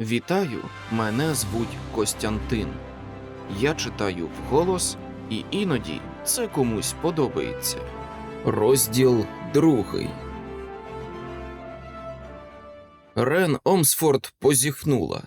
Вітаю, мене звуть Костянтин. Я читаю вголос, і іноді це комусь подобається. Розділ другий. Рен Омсфорд позіхнула.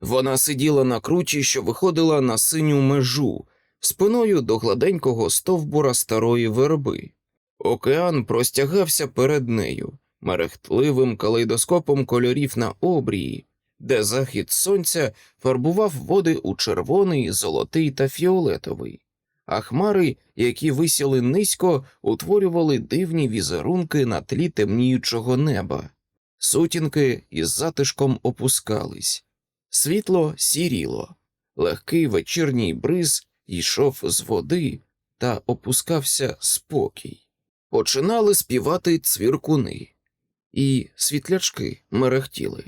Вона сиділа на кручі, що виходила на синю межу, спиною до гладенького стовбура старої верби. Океан простягався перед нею, мерехтливим калейдоскопом кольорів на обрії, де захід сонця фарбував води у червоний, золотий та фіолетовий, а хмари, які висіли низько, утворювали дивні візерунки на тлі темніючого неба. Сутінки із затишком опускались, світло сіріло, легкий вечірній бриз йшов з води та опускався спокій. Починали співати цвіркуни, і світлячки мерехтіли.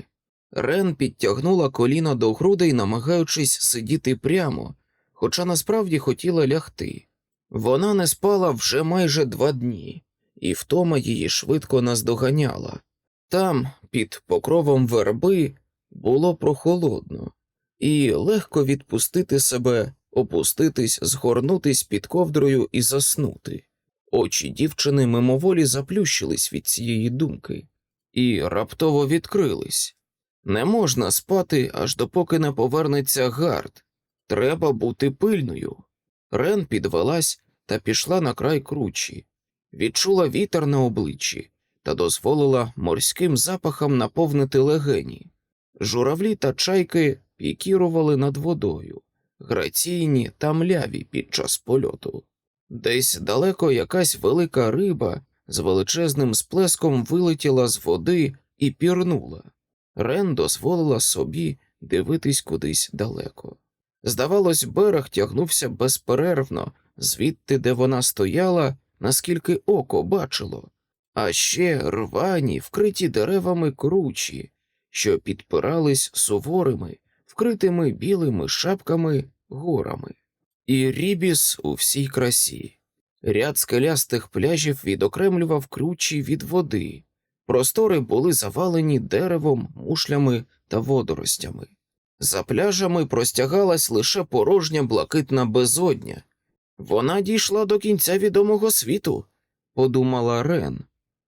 Рен підтягнула коліна до грудей, намагаючись сидіти прямо, хоча насправді хотіла лягти. Вона не спала вже майже два дні, і втома її швидко наздоганяла. Там, під покровом верби, було прохолодно, і легко відпустити себе, опуститись, згорнутись під ковдрою і заснути. Очі дівчини мимоволі заплющились від цієї думки і раптово відкрились. Не можна спати, аж допоки не повернеться гард. Треба бути пильною. Рен підвелась та пішла на край кручі, відчула вітер на обличчі та дозволила морським запахам наповнити легені. Журавлі та чайки пікірували над водою, граційні та мляві під час польоту. Десь далеко якась велика риба з величезним сплеском вилетіла з води і пірнула. Рен дозволила собі дивитись кудись далеко. Здавалось, берег тягнувся безперервно, звідти, де вона стояла, наскільки око бачило, а ще рвані, вкриті деревами кручі, що підпирались суворими, вкритими білими шапками горами. І рібіс у всій красі. Ряд скелястих пляжів відокремлював кручі від води. Простори були завалені деревом, мушлями та водоростями. За пляжами простягалась лише порожня блакитна безодня. Вона дійшла до кінця відомого світу, подумала Рен,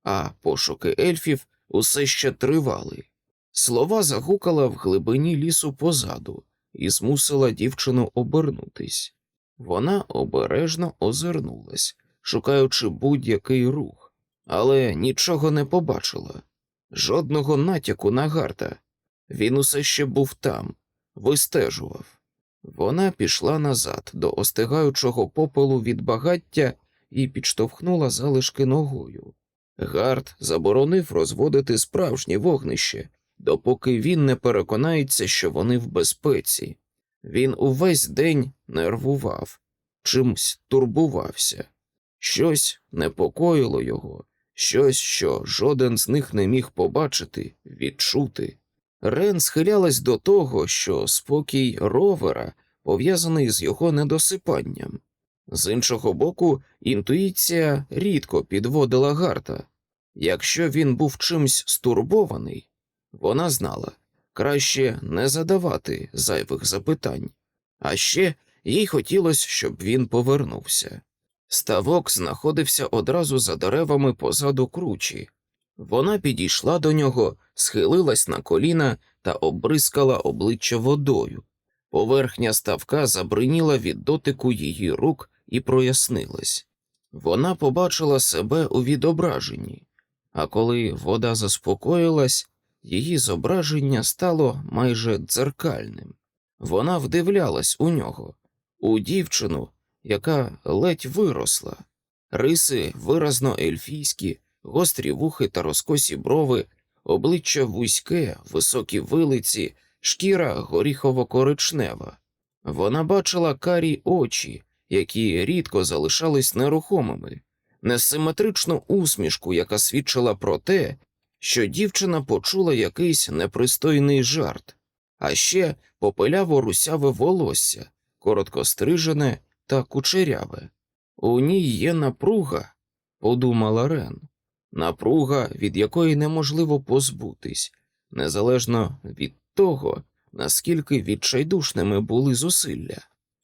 а пошуки ельфів усе ще тривали. Слова загукала в глибині лісу позаду і змусила дівчину обернутись. Вона обережно озирнулась, шукаючи будь-який рух, але нічого не побачила, жодного натяку на гарта. Він усе ще був там, вистежував. Вона пішла назад до остигаючого попелу від багаття і підштовхнула залишки ногою. Гард заборонив розводити справжнє вогнище, допоки він не переконається, що вони в безпеці. Він увесь день нервував, чимсь турбувався. Щось непокоїло його, щось, що жоден з них не міг побачити, відчути. Рен схилялась до того, що спокій ровера пов'язаний з його недосипанням. З іншого боку, інтуїція рідко підводила Гарта. Якщо він був чимсь стурбований, вона знала краще не задавати зайвих запитань, а ще їй хотілося, щоб він повернувся. Ставок знаходився одразу за деревами позаду кручі. Вона підійшла до нього, схилилась на коліна та обрискала обличчя водою. Поверхня ставка забриніла від дотику її рук і прояснилась. Вона побачила себе у відображенні, а коли вода заспокоїлась, її зображення стало майже дзеркальним. Вона вдивлялась у нього, у дівчину, яка ледь виросла, риси виразно ельфійські, гострі вухи та розкосі брови, обличчя вузьке, високі вилиці, шкіра горіхово-коричнева. Вона бачила карі очі, які рідко залишались нерухомими, несиметричну усмішку, яка свідчила про те, що дівчина почула якийсь непристойний жарт, а ще попеляво русяве волосся, коротко стрижене та кучеряве. У ній є напруга, подумала Рен, напруга, від якої неможливо позбутись, незалежно від того, наскільки відчайдушними були зусилля.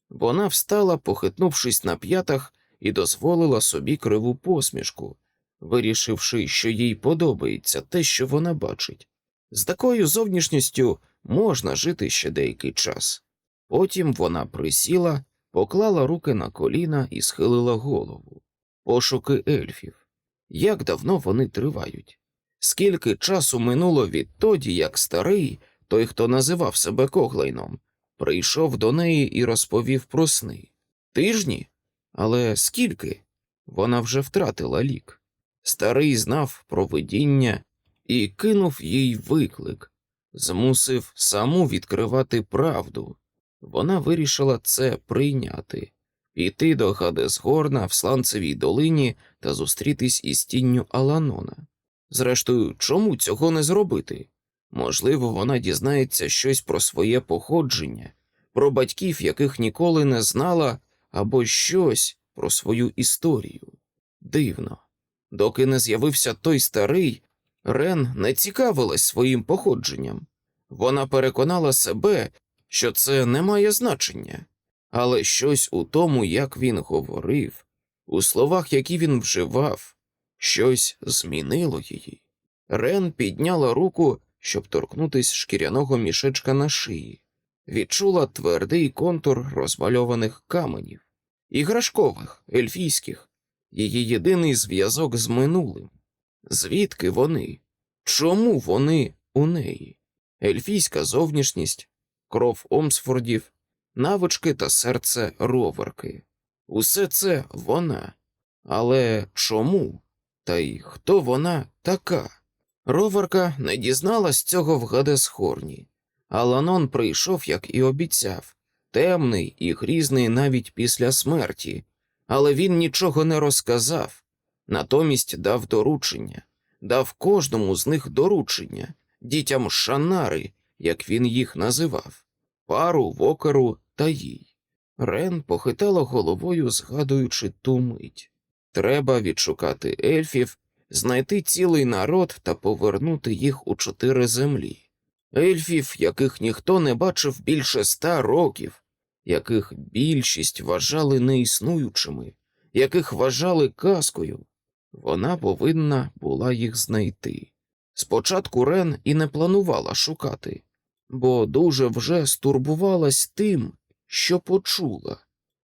Вона встала, похитнувшись на п'ятах, і дозволила собі криву посмішку, вирішивши, що їй подобається те, що вона бачить. З такою зовнішністю можна жити ще деякий час. Потім вона присіла, поклала руки на коліна і схилила голову. Пошуки ельфів. Як давно вони тривають? Скільки часу минуло відтоді, як старий, той, хто називав себе Коглайном, прийшов до неї і розповів про сни? Тижні? Але скільки? Вона вже втратила лік. Старий знав про видіння і кинув їй виклик, змусив саму відкривати правду. Вона вирішила це прийняти, піти до Гадесгорна в Сланцевій долині та зустрітись із тінню Аланона. Зрештою, чому цього не зробити? Можливо, вона дізнається щось про своє походження, про батьків, яких ніколи не знала, або щось про свою історію. Дивно. Доки не з'явився той старий, Рен не цікавилась своїм походженням. Вона переконала себе, що це не має значення, але щось у тому, як він говорив, у словах, які він вживав, щось змінило її. Рен підняла руку, щоб торкнутись шкіряного мішечка на шиї, відчула твердий контур розмальованих каменів, іграшкових, ельфійських, її єдиний зв'язок з минулим. Звідки вони? Чому вони у неї? Ельфійська зовнішність, кров Омсфордів, навички та серце роверки. Усе це вона. Але чому? Та й хто вона така? Роверка не дізналась цього в Гадесхорні. Аланон прийшов, як і обіцяв, темний і грізний навіть після смерті, але він нічого не розказав, натомість дав доручення, дав кожному з них доручення, дітям Шанари, як він їх називав, пару, вокеру та їй. Рен похитала головою, згадуючи ту мить. Треба відшукати ельфів, знайти цілий народ та повернути їх у чотири землі. Ельфів, яких ніхто не бачив більше ста років, яких більшість вважали неіснуючими, яких вважали казкою. Вона повинна була їх знайти. Спочатку Рен і не планувала шукати, бо дуже вже стурбувалась тим, що почула,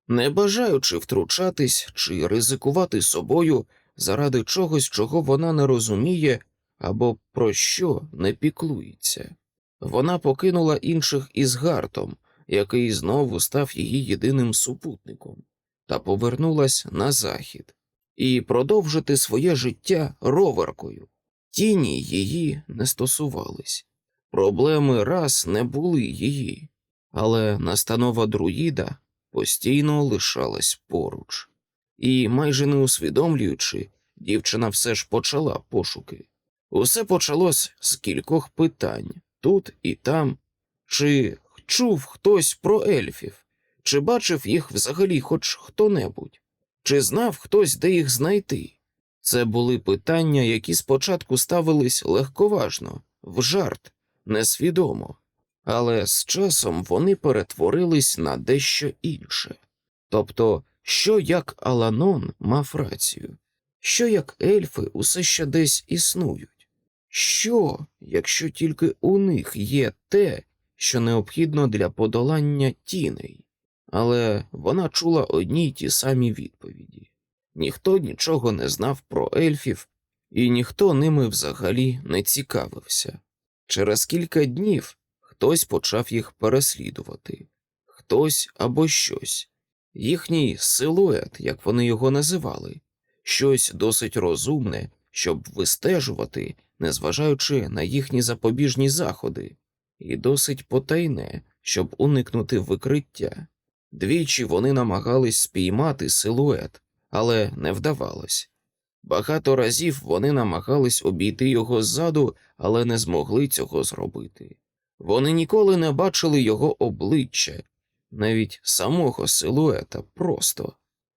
не бажаючи втручатись чи ризикувати собою заради чогось, чого вона не розуміє або про що не піклується. Вона покинула інших із гартом, який знову став її єдиним супутником, та повернулась на захід і продовжити своє життя роверкою. Тіні її не стосувались, проблеми раз не були її, але настанова друїда постійно лишалась поруч, і, майже не усвідомлюючи, дівчина все ж почала пошуки. Усе почалось з кількох питань тут і там, чи чув хтось про ельфів, чи бачив їх взагалі хоч хто-небудь, чи знав хтось, де їх знайти. Це були питання, які спочатку ставились легковажно, в жарт, несвідомо, але з часом вони перетворились на дещо інше. Тобто, що як Аланон мав рацію, що як ельфи усе ще десь існують, що, якщо тільки у них є те, що необхідно для подолання тіней, але вона чула одні й ті самі відповіді. Ніхто нічого не знав про ельфів, і ніхто ними взагалі не цікавився. Через кілька днів хтось почав їх переслідувати, хтось або щось, їхній силует, як вони його називали, щось досить розумне, щоб вистежувати, незважаючи на їхні запобіжні заходи, і досить потайне, щоб уникнути викриття. Двічі вони намагались спіймати силует, але не вдавалось. Багато разів вони намагались обійти його ззаду, але не змогли цього зробити. Вони ніколи не бачили його обличчя, навіть самого силуета просто,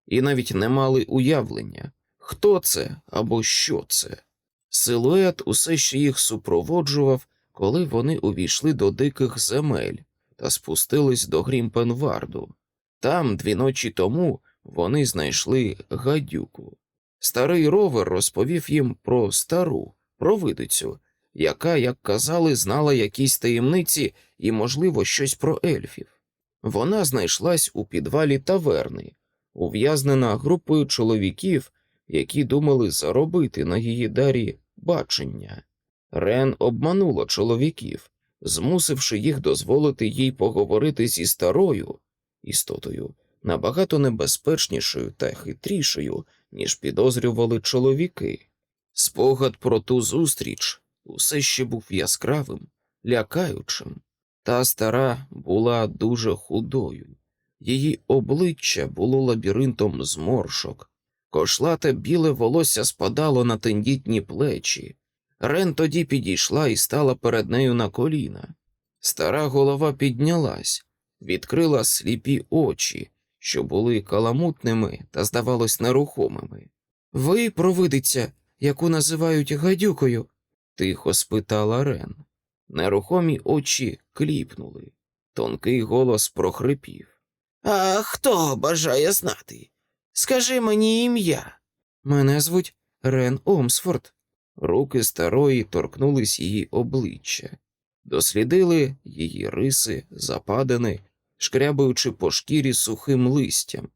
і навіть не мали уявлення, хто це або що це. Силует усе ще їх супроводжував, коли вони увійшли до диких земель та спустились до Грімпенварду. Там, дві ночі тому, вони знайшли гадюку. Старий ровер розповів їм про стару провидицю, яка, як казали, знала якісь таємниці і, можливо, щось про ельфів. Вона знайшлась у підвалі таверни, ув'язнена групою чоловіків, які думали заробити на її дарі бачення. Рен обманула чоловіків, змусивши їх дозволити їй поговорити зі старою істотою, набагато небезпечнішою та хитрішою, ніж підозрювали чоловіки. Спогад про ту зустріч усе ще був яскравим, лякаючим. Та стара була дуже худою. Її обличчя було лабіринтом зморшок, кошлате біле волосся спадало на тендітні плечі. Рен тоді підійшла і стала перед нею на коліна. Стара голова піднялась, відкрила сліпі очі, що були каламутними та, здавалось, нерухомими. Ви, провидиця, яку називають гадюкою? тихо спитала Рен. Нерухомі очі кліпнули. Тонкий голос прохрипів. А хто бажає знати? Скажи мені ім'я. Мене звуть Рен Омсфорд. Руки старої торкнулись її обличчя, дослідили її риси, западини, шкрябаючи по шкірі сухим листям.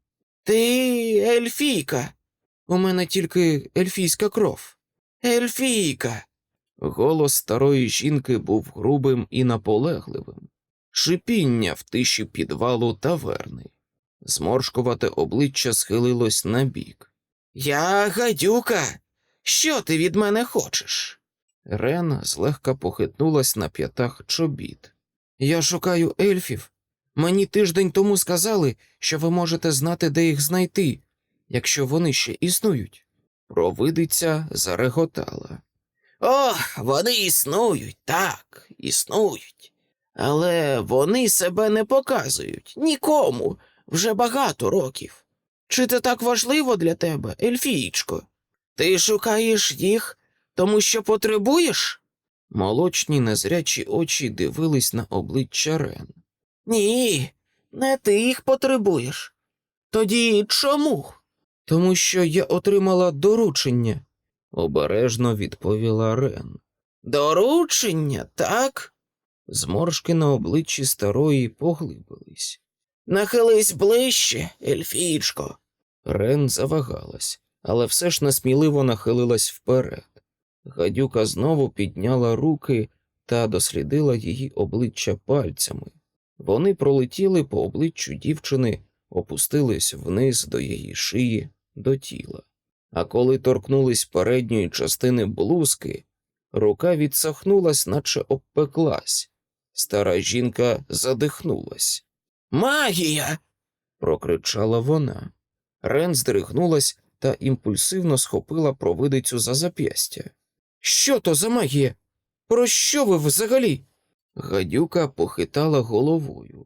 Ти ельфійка. У мене тільки ельфійська кров. Ельфійка. Голос старої жінки був грубим і наполегливим, шипіння в тиші підвалу таверни. Зморшкувате обличчя схилилось набік. Я гадюка. Що ти від мене хочеш? Рен злегка похитнулась на п'ятах чобіт. Я шукаю ельфів. Мені тиждень тому сказали, що ви можете знати, де їх знайти, якщо вони ще існують. Провидиця зареготала. О, вони існують, так, існують. Але вони себе не показують нікому вже багато років. Чи це так важливо для тебе, Ельфієчко? Ти шукаєш їх, тому що потребуєш? Молочні незрячі очі дивились на обличчя Рен. Ні, не ти їх потребуєш. Тоді чому? Тому що я отримала доручення, обережно відповіла Рен. Доручення, так? Зморшки на обличчі старої поглибились. Нахились ближче, Ельфієчко. Рен завагалась, але все ж несміливо нахилилась вперед. Гадюка знову підняла руки та дослідила її обличчя пальцями. Вони пролетіли по обличчю дівчини, опустились вниз до її шиї, до тіла. А коли торкнулись передньої частини блузки, рука відсахнулась, наче обпеклась. Стара жінка задихнулась. Магія. прокричала вона. Рен здригнулась та імпульсивно схопила провидицю за зап'ястя. Що то за магія? Про що ви взагалі? Гадюка похитала головою.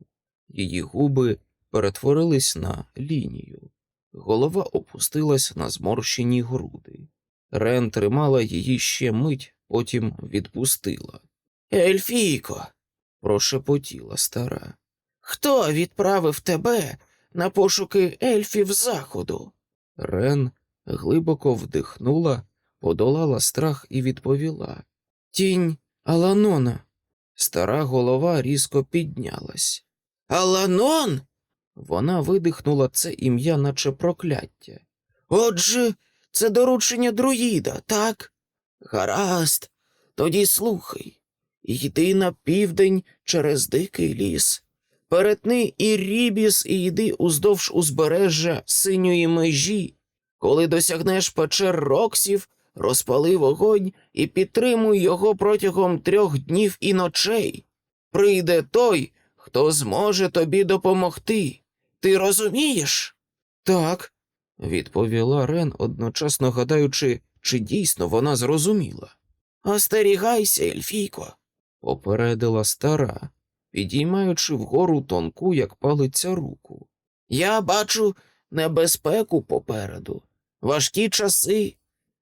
Її губи перетворились на лінію. Голова опустилась на зморщені груди. Рен тримала її ще мить, потім відпустила. Ельфійко, Прошепотіла стара. хто відправив тебе на пошуки ельфів заходу? Рен глибоко вдихнула, подолала страх і відповіла. Тінь Аланона. Стара голова різко піднялась. Аланон? Вона видихнула це ім'я, наче прокляття. Отже, це доручення друїда, так? Гаразд, тоді слухай. Йди на південь через дикий ліс. Перетни і рібіс і йди уздовж узбережжя синьої межі. Коли досягнеш печер Роксів, розпали вогонь і підтримуй його протягом трьох днів і ночей. Прийде той, хто зможе тобі допомогти. Ти розумієш? Так, відповіла Рен, одночасно гадаючи, чи дійсно вона зрозуміла. Остерігайся, Ельфійко. Попередила стара, підіймаючи вгору тонку, як палиця руку. Я бачу небезпеку попереду, важкі часи,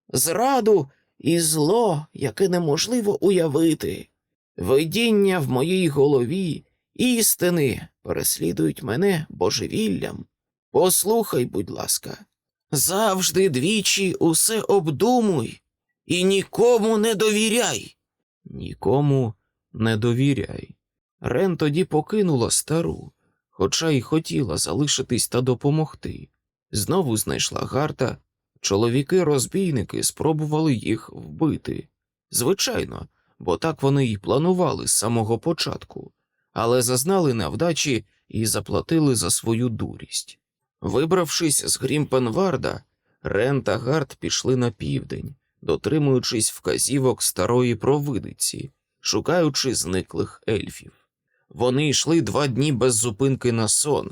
зраду і зло, яке неможливо уявити. Видіння в моїй голові істини переслідують мене божевіллям. Послухай, будь ласка, завжди двічі усе обдумуй і нікому не довіряй. Нікому не довіряй. Рен тоді покинула стару, хоча й хотіла залишитись та допомогти. Знову знайшла гарта. Чоловіки-розбійники спробували їх вбити. Звичайно, бо так вони й планували з самого початку, але зазнали невдачі і заплатили за свою дурість. Вибравшись з Грімпенварда, Рен та Гарт пішли на південь, дотримуючись вказівок старої провидиці, шукаючи зниклих ельфів. Вони йшли два дні без зупинки на сон,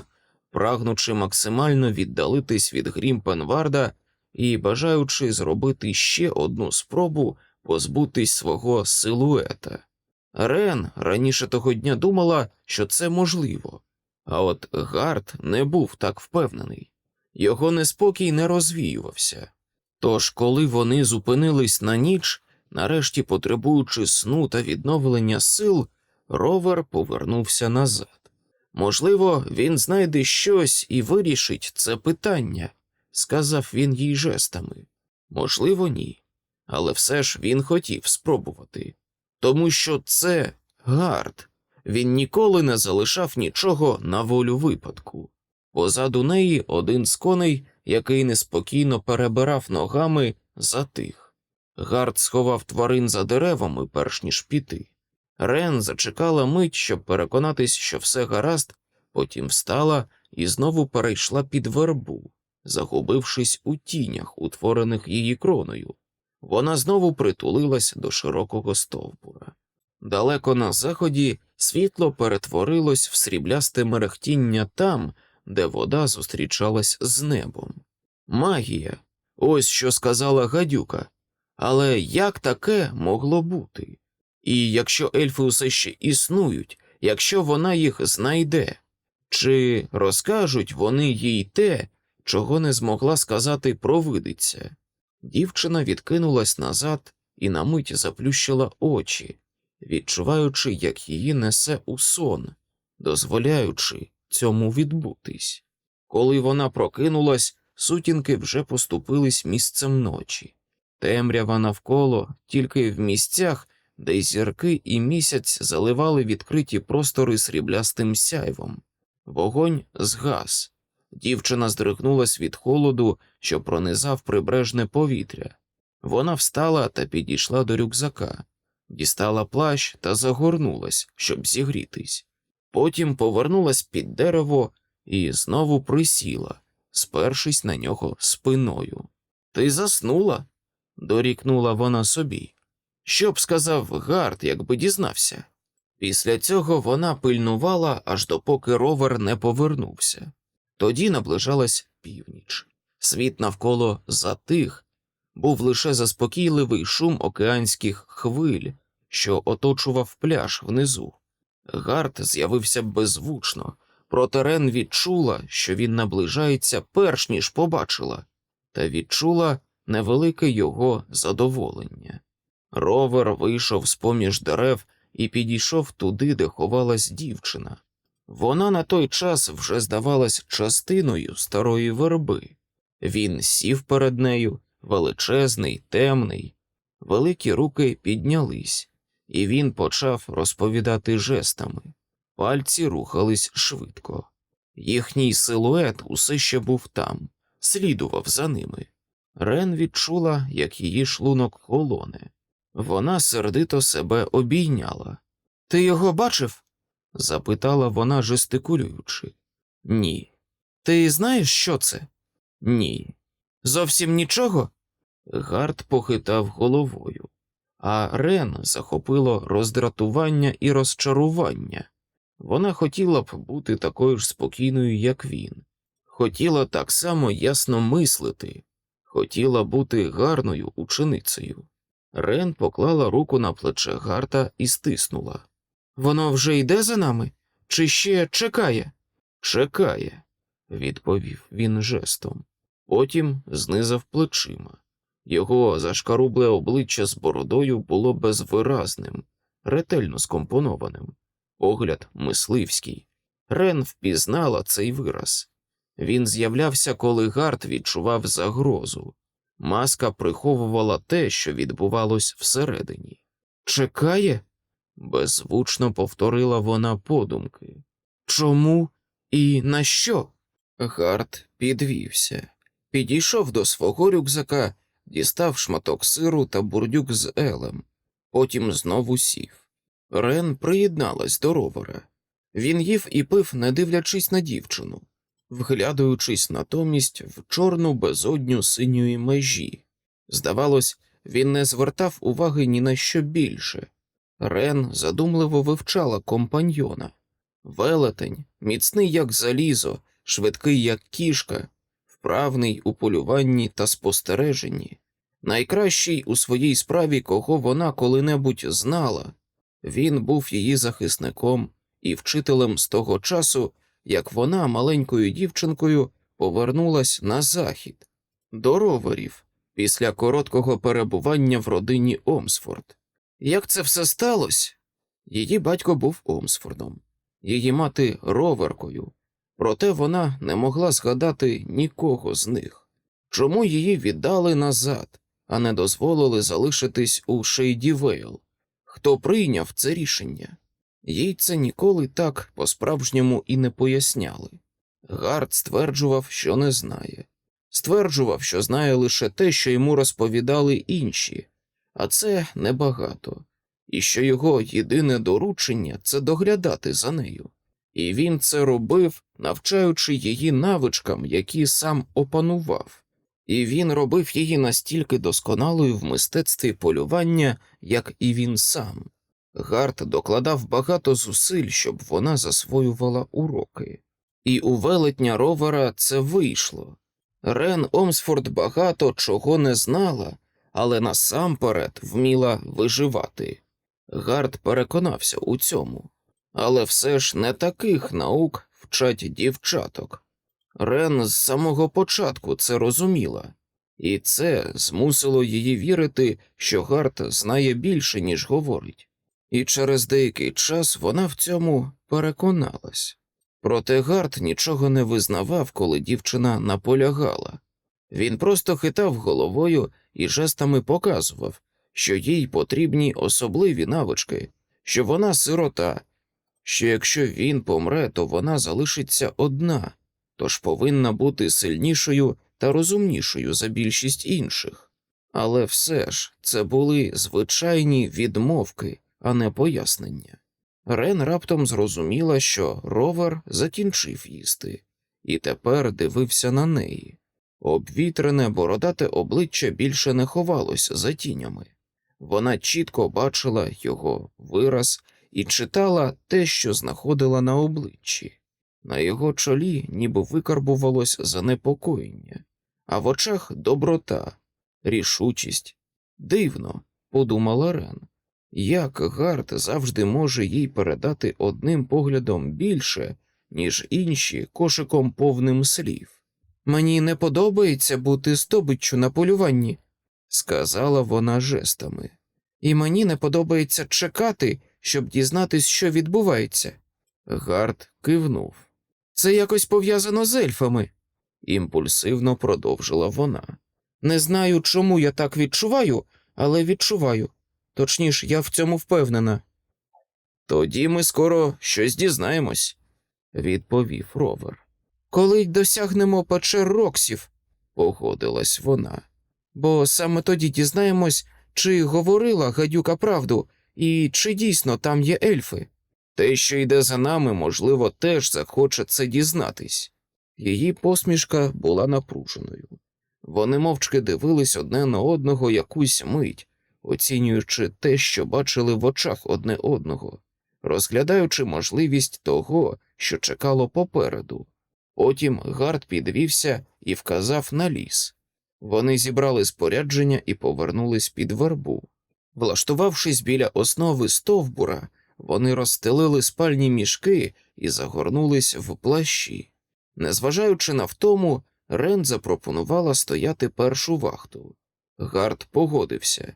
прагнучи максимально віддалитись від Грімпенварда і бажаючи зробити ще одну спробу позбутись свого силуета. Рен раніше того дня думала, що це можливо, а от Гард не був так впевнений. Його неспокій не розвіювався. Тож, коли вони зупинились на ніч, нарешті потребуючи сну та відновлення сил, ровер повернувся назад. Можливо, він знайде щось і вирішить це питання, сказав він їй жестами. Можливо, ні. Але все ж він хотів спробувати. Тому що це гард. Він ніколи не залишав нічого на волю випадку. Позаду неї один з коней, який неспокійно перебирав ногами, затих. Гард сховав тварин за деревами, перш ніж піти. Рен зачекала мить, щоб переконатись, що все гаразд, потім встала і знову перейшла під вербу, загубившись у тінях, утворених її кроною. Вона знову притулилась до широкого стовбура. Далеко на заході світло перетворилось в сріблясте мерехтіння там, де вода зустрічалась з небом. Магія, ось що сказала гадюка. Але як таке могло бути? І якщо ельфи усе ще існують, якщо вона їх знайде, чи розкажуть вони їй те, чого не змогла сказати провидиця? Дівчина відкинулась назад і на мить заплющила очі, відчуваючи, як її несе у сон, дозволяючи цьому відбутись. Коли вона прокинулась, сутінки вже поступились місцем ночі. Темрява навколо тільки в місцях, де зірки і місяць заливали відкриті простори сріблястим сяйвом. Вогонь згас. Дівчина здригнулась від холоду, що пронизав прибережне повітря. Вона встала та підійшла до рюкзака, дістала плащ та загорнулась, щоб зігрітись. Потім повернулась під дерево і знову присіла, спершись на нього спиною. Ти заснула? дорікнула вона собі. Що б сказав Гард, якби дізнався? Після цього вона пильнувала, аж допоки ровер не повернувся. Тоді наближалась північ. Світ навколо затих, був лише заспокійливий шум океанських хвиль, що оточував пляж внизу. Гард з'явився беззвучно, проте Рен відчула, що він наближається перш ніж побачила, та відчула невелике його задоволення. Ровер вийшов з поміж дерев і підійшов туди, де ховалась дівчина. Вона на той час вже здавалась частиною старої верби. Він сів перед нею, величезний, темний. Великі руки піднялись, і він почав розповідати жестами. Пальці рухались швидко. Їхній силует усе ще був там, слідував за ними. Рен відчула, як її шлунок холоне. Вона сердито себе обійняла. Ти його бачив? Запитала вона, жестикулюючи. Ні. Ти знаєш, що це? Ні. Зовсім нічого? Гард похитав головою, а Рен захопило роздратування і розчарування. Вона хотіла б бути такою ж спокійною, як він, хотіла так само ясно мислити, хотіла бути гарною ученицею. Рен поклала руку на плече Гарта і стиснула. Воно вже йде за нами? Чи ще чекає? Чекає, відповів він жестом. Потім знизав плечима. Його зашкарубле обличчя з бородою було безвиразним, ретельно скомпонованим, погляд мисливський. Рен впізнала цей вираз. Він з'являвся, коли Гарт відчував загрозу. Маска приховувала те, що відбувалось всередині. Чекає? Беззвучно повторила вона подумки. Чому і на що? Гарт підвівся, підійшов до свого рюкзака, дістав шматок сиру та бурдюк з елем, потім знову сів. Рен приєдналась до ровера. Він їв і пив, не дивлячись на дівчину, вглядаючись натомість в чорну безодню синьої межі. Здавалось, він не звертав уваги ні на що більше. Рен задумливо вивчала компаньйона. Велетень, міцний як залізо, швидкий як кішка, вправний у полюванні та спостереженні, найкращий у своїй справі, кого вона коли-небудь знала. Він був її захисником і вчителем з того часу, як вона маленькою дівчинкою повернулась на захід до роверів після короткого перебування в родині Омсфорд. Як це все сталося? Її батько був Омсфордом, її мати роверкою, проте вона не могла згадати нікого з них. Чому її віддали назад, а не дозволили залишитись у Шейді Вейл? Хто прийняв це рішення? Їй це ніколи так по-справжньому і не поясняли. Гард стверджував, що не знає, стверджував, що знає лише те, що йому розповідали інші, а це небагато, і що його єдине доручення це доглядати за нею. І він це робив, навчаючи її навичкам, які сам опанував, і він робив її настільки досконалою в мистецтві полювання, як і він сам. Гарт докладав багато зусиль, щоб вона засвоювала уроки, і у велетня ровера це вийшло. Рен Омсфорд багато чого не знала, але насамперед вміла виживати. Гард переконався у цьому, але все ж не таких наук вчать дівчаток. Рен з самого початку це розуміла, і це змусило її вірити, що Гард знає більше, ніж говорить, і через деякий час вона в цьому переконалась. Проте Гард нічого не визнавав, коли дівчина наполягала. Він просто хитав головою і жестами показував, що їй потрібні особливі навички, що вона сирота, що якщо він помре, то вона залишиться одна, тож повинна бути сильнішою та розумнішою за більшість інших. Але все ж це були звичайні відмовки, а не пояснення. Рен раптом зрозуміла, що ровер закінчив їсти, і тепер дивився на неї. Обвітрене бородате обличчя більше не ховалося за тінями. Вона чітко бачила його вираз і читала те, що знаходила на обличчі. На його чолі ніби викарбувалось занепокоєння, а в очах доброта, рішучість. Дивно, подумала Рен, як Гард завжди може їй передати одним поглядом більше, ніж інші кошиком повним слів. Мені не подобається бути здобиччю на полюванні, сказала вона жестами, і мені не подобається чекати, щоб дізнатись, що відбувається. Гард кивнув. Це якось пов'язано з ельфами, імпульсивно продовжила вона. Не знаю, чому я так відчуваю, але відчуваю. Точніше, я в цьому впевнена. Тоді ми скоро щось дізнаємось, відповів ровер. Коли досягнемо печер Роксів, погодилась вона. Бо саме тоді дізнаємось, чи говорила гадюка правду, і чи дійсно там є ельфи. Те, що йде за нами, можливо, теж захоче це дізнатись. Її посмішка була напруженою. Вони мовчки дивились одне на одного якусь мить, оцінюючи те, що бачили в очах одне одного, розглядаючи можливість того, що чекало попереду. Потім Гард підвівся і вказав на ліс. Вони зібрали спорядження і повернулись під вербу. Влаштувавшись біля основи стовбура, вони розстелили спальні мішки і загорнулись в плащі. Незважаючи на втому, Рен запропонувала стояти першу вахту. Гард погодився.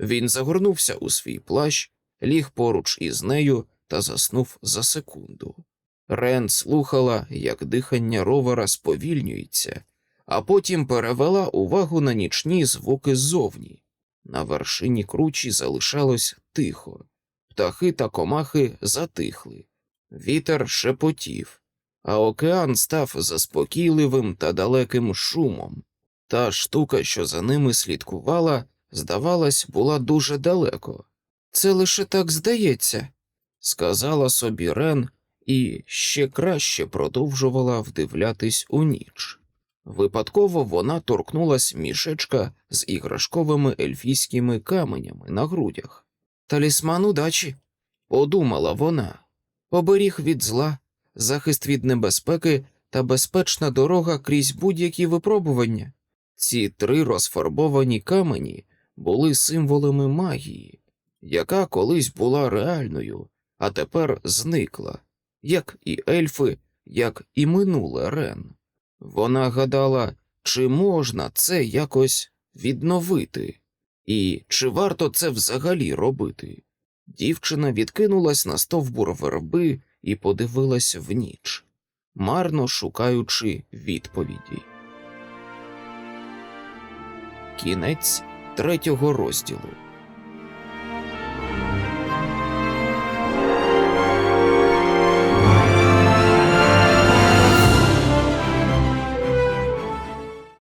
Він загорнувся у свій плащ, ліг поруч із нею та заснув за секунду. Рен слухала, як дихання ровера сповільнюється, а потім перевела увагу на нічні звуки ззовні. На вершині кручі залишалось тихо. Птахи та комахи затихли. Вітер шепотів, а океан став заспокійливим та далеким шумом. Та штука, що за ними слідкувала, здавалось, була дуже далеко. Це лише так здається, сказала собі Рен і ще краще продовжувала вдивлятись у ніч. Випадково вона торкнулась мішечка з іграшковими ельфійськими каменями на грудях. Талісман удачі, подумала вона, оберіг від зла, захист від небезпеки та безпечна дорога крізь будь-які випробування. Ці три розфарбовані камені були символами магії, яка колись була реальною, а тепер зникла, як і ельфи, як і минуле Рен. Вона гадала, чи можна це якось відновити, і чи варто це взагалі робити. Дівчина відкинулась на стовбур верби і подивилась в ніч, марно шукаючи відповіді. Кінець третього розділу.